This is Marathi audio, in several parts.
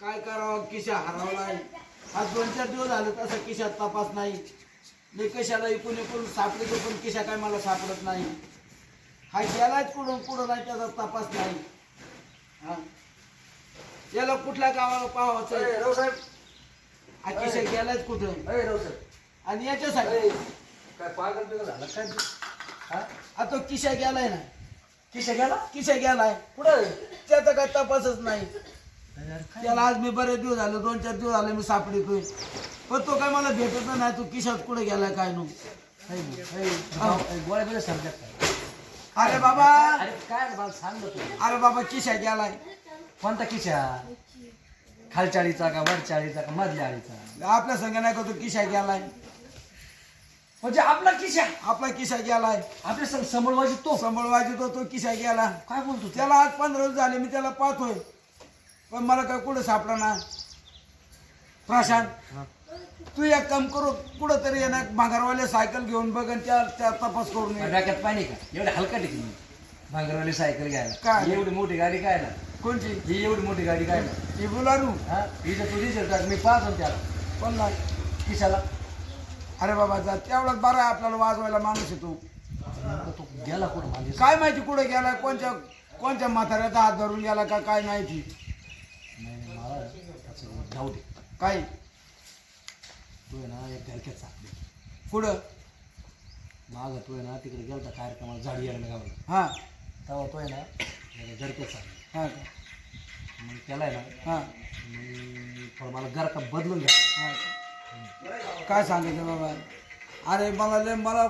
काय करावं? किशा हरवलाय आज दोन चार दिवस झाले तसा किशात तपास नाही. मी कशाला इकून इकून सापडतो पण किशा काय मला सापडत नाही. हा गेलाच कुठून कुठं नाही त्याचा तपास नाही. हा? याला कुठल्या गावाला पाहावं हा किशा गेलाच कुठं? अरे आणि याच्यासाठी? अरे, काय पागल बिगल झाला काय तू? हा? हा तो किशा गेलाय ना. किशा गेला? किशा गेलाय. कुठं त्याचा काय तपासच नाही? त्याला आज मी बरेच दिवस झाले दोन चार दिवस झाले मी सापडतोय पण तो काय मला भेटत नाही तू किशात कुठे गेलाय काय नु. गोळ्या? अरे बाबा! अरे काय बाल सांग तू. अरे बाबा किशा गेलाय. कोणता किशा खालच्या आळीचा का वरच्या आळीचा का मधल्या आळीचा आपल्या संग नाही का तो किशा गेलाय. म्हणजे आपला किशा आपला किशा गेलाय. आपल्या संग समोरवाजी तो? सांभाळवायची तो तो किशा गेला. काय बोलतो त्या त्याला आज पंधरा दिवस झाले मी त्याला पाहतोय. पण मला काय कुठं सापडा ना? प्रशांत तू एक काम करू कुठं तरी येणार भांगारवाले सायकल घेऊन बघ आणि त्या त्या तपास करून ये. डोक्यात पाणी का? एवढे हलका टिकली भांगरवाली सायकल घ्यायला. काय? एवढी मोठी गाडी काय ना? कोणची? ही एवढी मोठी गाडी काय ना? ही बुलारू. हा? हिचं तू दिसेल का मी पाहतो ना त्याला. पण नाही? किशाला? अरे बाबा जा. तेवढाच बरा आहे आपल्याला वाजवायला माणूस येतो तो. गेला कुठं माझे काय माहिती कुठे गेला कोणत्या कोणत्या म्हाताऱ्याचा हात धरून गेला का काय माहिती? त्याचं जाऊ दे. काय? तू आहे ना एक घरक्यात सापडे पुढं? माग तू आहे ना तिकडे गेलता कार्यक्रमाला झाडी यायला गावाला हा. तेव्हा तो आहे ना घरक्यात सापडे हा. का? मग त्याला आहे ना हा. मी थोडं मला घरका बदलून घ्या. हा? काय सांगायचं बाबा? अरे मला मला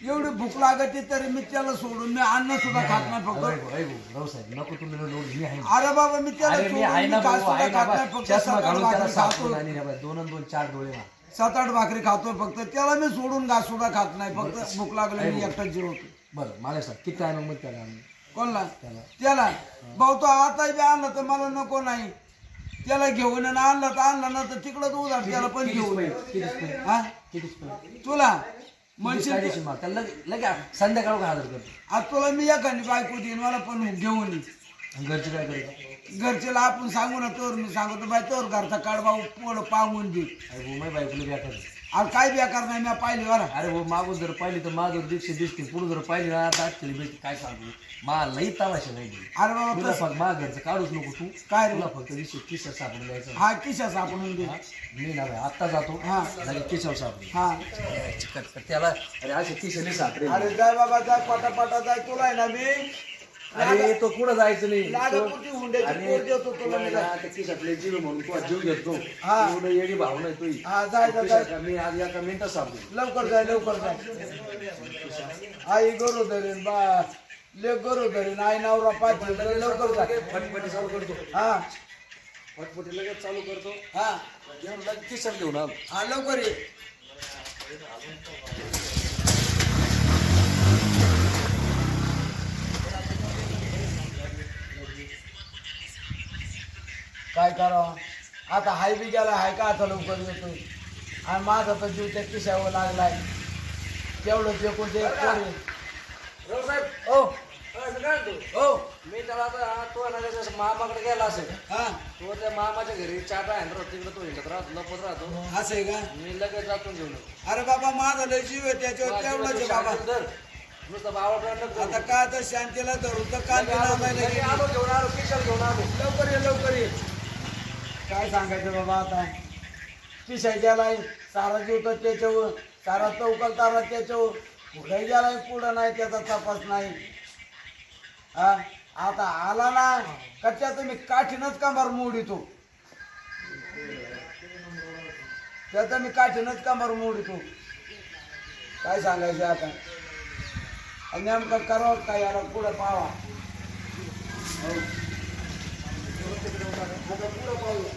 एवढी भूक लागते तरी मी त्याला सोडून मी अन्न सुद्धा खात नाही फक्त. रावसाहेब नको तुम्ही लोड मी आहे अरे बाबा मी त्याला अरे मी सोडून आहे मी ना काय भाऊ, आहे सुद्धा ना खात नाही बा. फक्त चष्मा सात आठ घालून त्याला भाकरी खातो. आणि दोन आणि दोन चार डोळे मा सात आठ भाकरी खातोय फक्त त्याला मी सोडून घास सुद्धा खात नाही फक्त भूक लागली मी एकटाच जिरवतो बरं मला सांग किती आहे मग त्याला आम्ही? कोणला? त्याला. त्याला. भाऊ तो आता बी आणलं तर मला नको नाही. त्याला घेऊन आणि आणलं तर आणलं ना तर तिकडं उधार त्याला पण कितीच घेऊन? कितीच? हा? कितीच? तुला? म्हणशील माग. त्याला लगे लगे संध्याकाळ का हजर करतो आज तुला मी एखादी बायको देईन मला पण घेऊन ये. आणि घरचे काय करतो घरच्याला आपण सांगू ना तोर मी सांगतो बाय तोर घरचा काढवा पोड पाहून दे अरे भाऊ बायकोला आहे. अरे काय बेकार नाही मी पाहिली बरं. अरे भाऊ मागून जर पाहिली तर माझं दीडशे दिसते पुढे जर पाहिली ना तर आजकाल भेटते काय सांगू? मा लई तमाशा नाही अरे बाबा तुला फक्त माझं घरचं काढूच नको तू. काय रे? तुला फक्त दिसते किशा सापडून द्यायचं. हा किशा सापडून दे. मी ना आत्ता जातो. हा. लगेच किशावर सापडे हा. त्याला अरे असे किशाने सापडे अरे जाय बाबा जाय पटा पटा जाय. तुला आहे ना मी अरे तो कुठं जायचं नाही? लागपुरती हुंड्याची अरे पोर देतो तुला मी तुला ना त्या खिशातले जीव म्हणून तू जीव घेतो. हा. एवढं येडी भावना आहे तुझी. हा जाय जाय, जाय मी आज एका मिनिटात सापडे लवकर जाय लवकर जाय आई गरो धरेन बा ले गरो धरेन आई नवरा पाच लवकर जाय फटफटी चालू करतो. हा. फटफटी लगेच चालू करतो. हा. घेऊन लगेच खिशात घेऊन आलो. हा लवकर ये. करावं आता हाय बी गेला हाय का आता लवकर येतोय? आणि माझा तर जीव त्या किशावर लागलाय. तेवढं जे कोणते ओ ओ मी त्याला आता तो ना त्याच्या मामाकडे गेला असेल. हा. तो त्या मामाच्या घरी चाटा आहे ना तिकडे तो हिंडत राहतो लपत राहतो. असं आहे का? मी लगेच जातो घेऊन येतो. अरे बाबा माझा लय जीव आहे त्याच्यावर तेवढंच बाबा. धर. नुसतं बाबाकडे आता काय तर शांतीला धरू तर काल गेली. आलो घेऊन आलो किशात घेऊन आलो. लवकर ये लवकर ये. काय सांगायचं बाबा आता? पिसाय गेलाय सारा जीव तर त्याच्यावर सारा चौकाल तारा त्याच्यावर. पुढे गेलाय पुढं नाही त्याचा तपास नाही. हा? आता आला ना कच्च्या तुम्ही काठीनच कामार मोडितो. त्याचा मी काठीनच कामार मोडितो. काय सांगायचं आता? आणि नेमकं करावं काय याला पुढं पावा हो. आता पुढं पाहूया.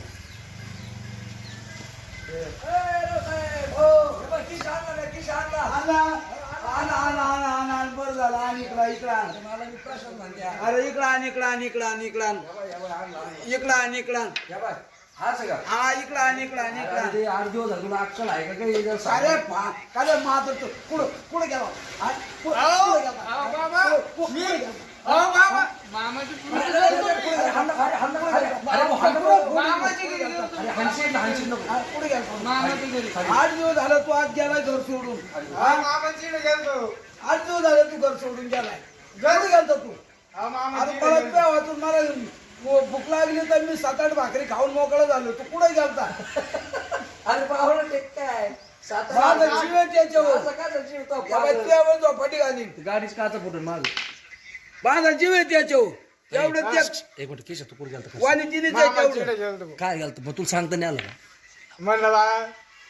बरं झालं इकडं इकडं अरे इकडं आणि इकडं आण इकडा आण हा इकडा हा इकडं आण इकडं आठ दिवस तुला अक्कल आहे का काही अरे पा- माझं कुठं कुठं गेला मामाची पुढे गेला आठ दिवस झालं तू आज गेलाय घर सोडून. आठ दिवस झाले तू घर सोडून गेलाय. घरी गेलता तू. हा मला त्या वाचून मला भूक लागली तर मी सात आठ भाकरी खाऊन मोकळं झालो. तू कुठे गेलता? अरे पाहुणा टेक काय? माझा जीव आहे त्याच्यावर. झोपाटी घाली गाडीच काचा फुटून? माझं. माझा जीव आहे त्याच्यावर. एवढं त्या एक मिनिट केश तू कुठे गेलता काय गेलता? मग तुला सांगता नाही आलं का? म्हणलं बा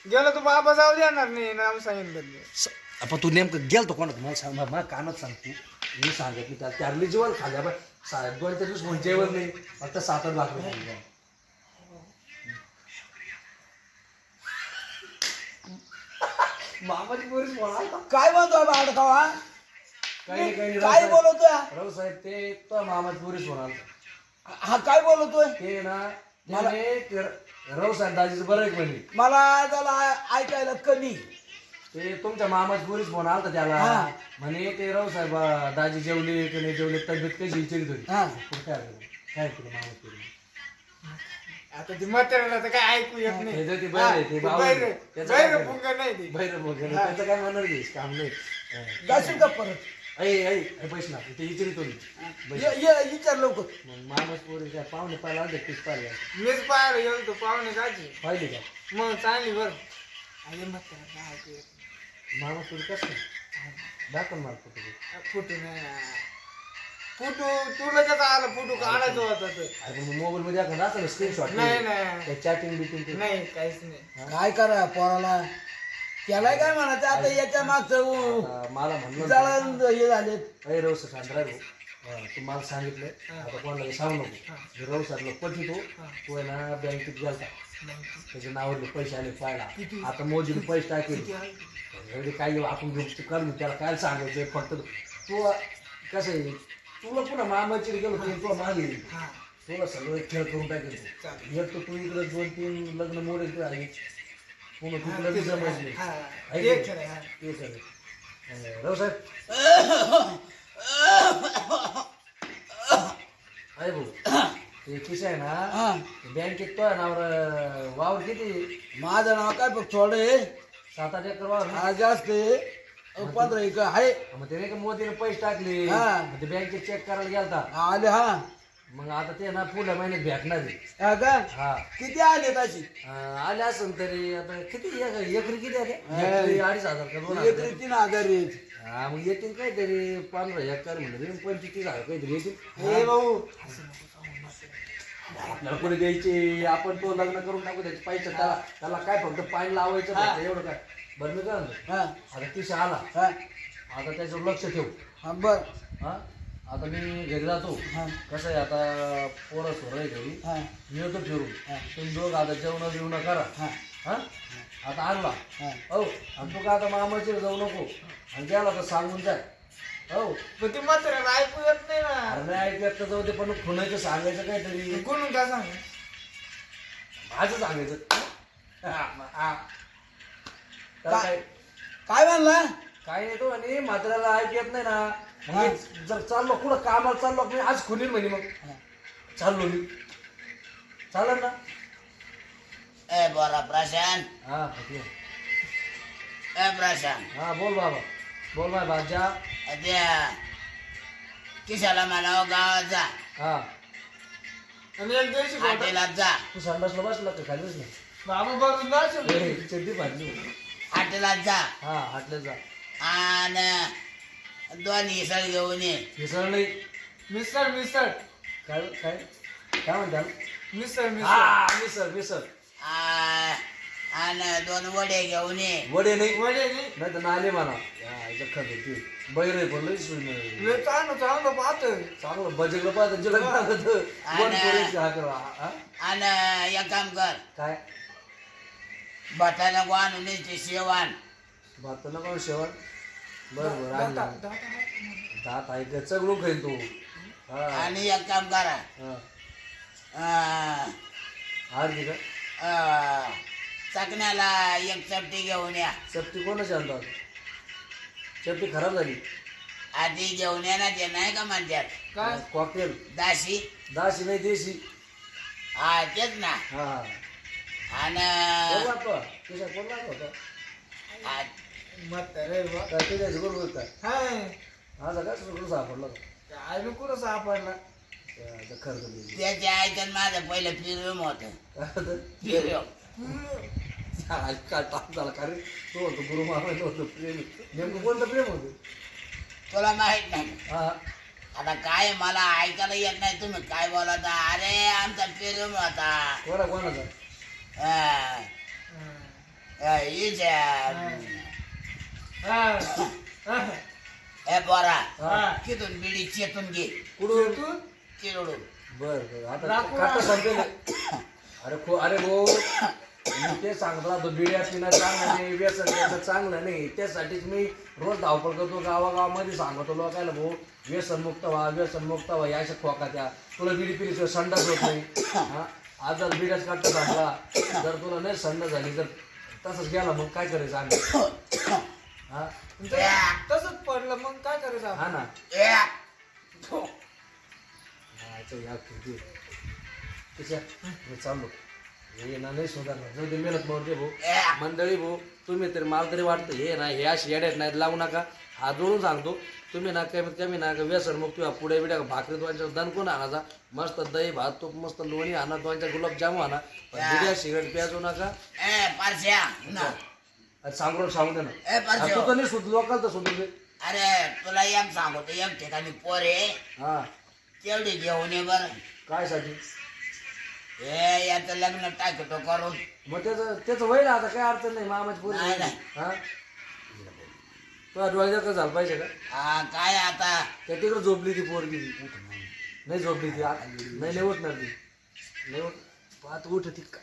गेलो तू बाबा जाऊ देणार नाही नाम सांगितलं नाही. स- आपण तू नेमकं गेलतो कोणात मला सांग मला मला कानात सांग तू. मी सांगत मी त्या त्यारली जेवण खाल्ल्या बा सा- दोन ते दिवस म्हणजे जेवण नाही. फक्त सात आठ भाकरी खाल्ली बा. मामाची बोला. काय म्हणतो बाळ खावा काही काही काय बोलतोय? साहेब. राव साहेब ते तो मामाची पोरीच म्हणाल हा काय बोलतोय? ते ना ते राव साहेब दाजीचं बरं आहे म्हणे मला त्याला ऐकायला कमी. ते तुमच्या मामाची पोरीच फोन आलता त्याला. हा. म्हणे ते राव साहेब दाजी जेवले की नाही जेवले तब्येत कशी विचारित होती हा. काय झालं? काय केलं मामाची पोरी आता ती म्हाताऱ्याला तर काय ऐकू येत नाही. हे जे ते बैल आहे, ते बावळट बैल- आहे. त्याचं काय नाही ती. बहिर वगैरे त्याचं काय म्हणणार काम नाही. जाशील का परत? ऐ ऐ ऐ, पैसे ना ते विचारित होती ये ये विचार लवकर. मग मामाच पोरी काय पाहुणे पाहिला आले तीच पाहिजे मीच पाहायला गेलो तो पाहुणे काची पाहिली का? मग चांगली बरं. अरे म्हाताऱ्याला काय नाही. मामाच पोरी कसं दाखव मार फोटो फुटू नाही. फुटू तुला कसं आलं? फुटू काढायचं होता तर. अरे पण मोबाईल मध्ये आपण असं स्क्रीनशॉट नाही नाही. चॅटिंग बिटिंग ते. नाही काहीच नाही. काय करा पोराला? त्याला काय म्हणायचं? आता याच्या मागचं आता मला म्हणलं जळण हे झाले. अरे रवस सांद्रा तू मला सांगितलं. आता कोणाला सांगू नको. रवस सरला पटी तो तू आहे ना बँकेत गेलता. त्याच्या नावावरले पैसे आले पाहिला आता मोदीने पैसे टाकेल. एवढे काय आपण गोष्टी कर मी त्याला काय सांगायचं फक्त तू. कसं आहे? तुला पुन्हा मामाची गेलो ते तुला मागे येईल. हा. तुला सगळं खेळ करून टाकेल. तू. एक तर तू इकडे दोन तीन लग्न मोडे आहे. राव साहेब. अरे भाऊ ते किस आहे ना हा. बँकेत तो आहे नावर वावर किती? माझं नाव काय बघ थोडं सात आठ एकर वावर ना? हा जास्त आहे. अहो, पंधरा एक आहे. मग ते नाही का मोदीने पैसे टाकले. हा. मग ते बँकेत चेक करायला गेलता. आले हा. मग आता ते ना पुढल्या महिन्यात भेटणार आहे. हा का? हा. किती आले तशी अं, आले असेल तरी आता किती? एक- एकरी किती. एकरी अडीच हजार का दोन हजार? एकरी तीन हजार हा मग येतील काहीतरी पंधरा एकर म्हणलं पंचवीस हजार काहीतरी येतील. हे भाऊ. आपल्याला कोणी द्यायचे? आपण तो लग्न करून टाकू त्याचे पैसे. त्याला त्याला काय फक्त पाणी लावायचं फक्त एवढं काय? बरं मी काय म्हणतो? हा. आता तिशा आला. हा. आता त्याच्यावर लक्ष ठेव. हा बर. हा? आता मी घरी जातो हा. कसं आहे आता पोरं सोरं आहे घरी. हा. मी येतो फिरून. हा. तुम्ही दोघं आता जेवण बिवणं करा. हा. हा? आता आणला. हा. हो. आणि तू का आता मामाची जाऊ नको. आणि गेला तर सांगून जाय हो. पण ती म्हाताऱ्याला ऐकू येत नाही ना. अरे नाही ऐकत तर जाऊ दे पण खुणायचं सांगायचं काहीतरी. कोणून काय सांग माझं सांगायचं. हा, हा. त्याला? काय काय म्हणला? काय येतो आणि म्हाताऱ्याला ऐक येत नाही ना. मी जर चाललो कुठं कामाला चाललो मी आज खुलीन म्हणे मग. हा. चाललो मी. चालेल ना? ए बोला प्रशांत. हा ठीक आहे. ए प्रशांत. हा बोल बाबा. बोल बाय बाजा त्या किशाला म्हणावं गावात जा. हा. आणि एक दिवशी हॉटेलात जा. तू संडासला बसला का खालीच नाही? बाबा बरोबर जाशील. ए, चड्डी भाजली हॉटेलात जा. हा हाटले जा. आणि दोन इसळ घेऊन ये. मिसळ नाही. मिस्टर मिस्टर काय काय काय म्हणतात मिस्टर मिस्टर हा मिसळ मिसळ. आ, आणि दोन वडे घेऊन ये. वडे नाही. वडे नाही. नाही तर नाले म्हणा. बैर आहे पण लई. लय चांगलं चांगलं पाहतोय चांगलं बजेटला पाहतं लागत? आणि एक काम कर. काय? आणून शेवान. भात नका शेवण बरं बरं दाता- आणलं. दाता- आहे का चगळून खाईन तू. हा. आणि एक काम करा. हा. अं, हार घे का? अं, चकण्याला एक चपटी घेऊन या. चपटी कोणाची आणतात चपटी खराब झाली. आधी घेऊन येणार ते नाही का म्हणतात? काय? कॉकटेल. दाशी. दाशी नाही देशी. हा तेच ना. हा. हा कोण आणि लागतो तुझ्या कोण लागतो होता आ- म्हातारे बा. काय तुझ्याशी बरोबर काय हाय. माझा काय सुरू सापडला? का? काय मी कुठं सापडला? त्या खर्च दिली त्याच्या ऐकून माझं पहिलं फिरवून होत? फिरव काय टाक झाला का रे? तो होतो गुरु होतो प्रेम. नेमकं कोणतं प्रेम होतं? तुला माहीत नाही. हा. आता काय मला ऐकायला येत नाही. तुम्ही काय बोलता अरे आमचा फिरवून होता कोणा कोणाचा? हीच हा. हा. हे. बोरा तिथून बिडी चेतून घे. कुठून? तू चिरडून बर बर. आता लाकूड काटा संपेल. अरे खो अरे भाऊ मी ते सांगत राहतो बिड्या पिणं चांगलं नाही व्यसन करणं चांगलं नाही. त्यासाठीच मी रोज धावपळ करतो गावागावामध्ये सांगतो लोकायला भाऊ व्यसन मुक्त व्हा व्यसन मुक्त व्हा या अशा खोका त्या. तुला बिडी पिली संडास होत नाही. हा? आज जर बिड्याच काढता सांगला जर तुला नाही संडास झाली तर तसंच गेला मग काय करायचं आम्ही? हा. तसंच पडलं मग काय करायचं आपण? हा ना. ए, हा, चल, या खिडकी. तिच्या मी चाललो. हे ना नाही सुधारणार. जाऊ दे मेहनत भाऊ दे भाऊ. मंडळी भाऊ तुम्ही तरी मला तरी वाटतं हे ना हे अशी येड्यात नाहीत लावू नका. हात जोडून सांगतो तुम्ही ना कमीत कमी ना व्यसन मग किंवा पुढे बिड्या भाकरी दोनच्या दणकून आणायचा मस्त दही भात तूप मस्त लोणी आणा दोनच्या गुलाबजामू आणा. पण बिड्या सिगरेट प्याजू नका. ए, पारश्या ना. आणि सांगून सांगू दे ना. ए, पारश्या तू तर नाही सुध लोकांना तर सुधरू दे अरे तुला एक सांगतो एक ठिकाणी पोरे हा. तेवढी घेऊन ये बरं. काय साठी हे याचं लग्न टाकतो करून. मग त्याचं त्याचं ना आता काय अडचण नाही मामाची पोरी नाही, नाही. हा? तुला डोळ्या का झालं पाहिजे का? हा काय आता? त्या तिकडे झोपली ती पोरगी. नाही झोपली ती आत- नाही नाही उठणार ती. नाही उठ आता उठ ती. का